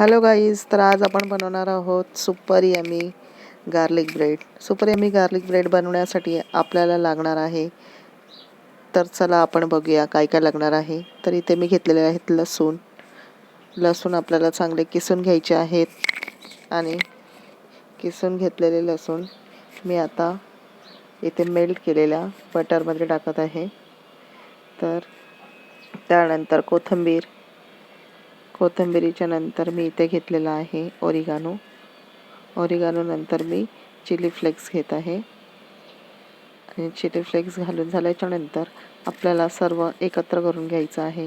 Hello guys तर आज आपण बनवणार आहोत super yummy garlic bread super yummy garlic bread बनवण्यासाठी आपल्याला लागणार आहे तर चला आपण बघूया काय काय लागणार आहे. तर इथे मी घेतलेले आहेत लसूण. लसूण आपल्याला चांगले किसून घ्यायचे आहेत आणि किसून घेतलेले लसूण मी आता इथे मेल्ट केलेल्या बटरमध्ये टाकत आहे. तर त्यानंतर कोथिंबीर कोथिंबिरीच्या नंतर मी इथे घेतलेला आहे ओरिगानो. ओरिगानो नंतर मी चिली फ्लेक्स घेत आहे. आणि चिली फ्लेक्स घालून झाल्याच्यानंतर आपल्याला सर्व एकत्र करून घ्यायचं आहे.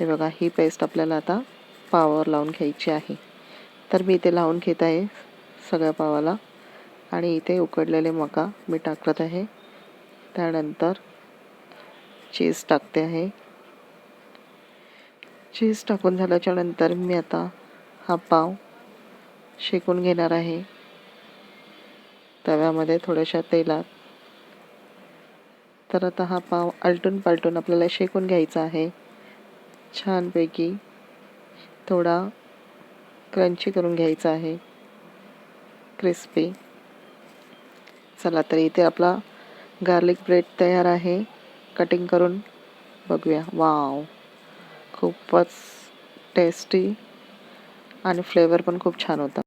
हे बघा ही पेस्ट आपल्याला आता पावावर लावून घ्यायची आहे. तर मी इथे लावून घेत आहे सगळ्या पावाला. आणि इथे उकडलेले मका मी टाकत आहे. त्यानंतर चीज टाकते आहे. चीज टाकून झाल्याच्यानंतर मी आता हा पाव शेकून घेणार आहे. तव्यामध्ये थोड्याशा तेलात. तर आता हा पाव आलटून पालटून आपल्याला शेकून घ्यायचा आहे. छानपैकी थोडा क्रंची करून घ्यायचा आहे. क्रिस्पी. चला तर इथे आपला गार्लिक ब्रेड तयार आहे. कटिंग करून बघूया. वाव. खूपच टेस्टी आणि फ्लेवर पण खूप छान होता.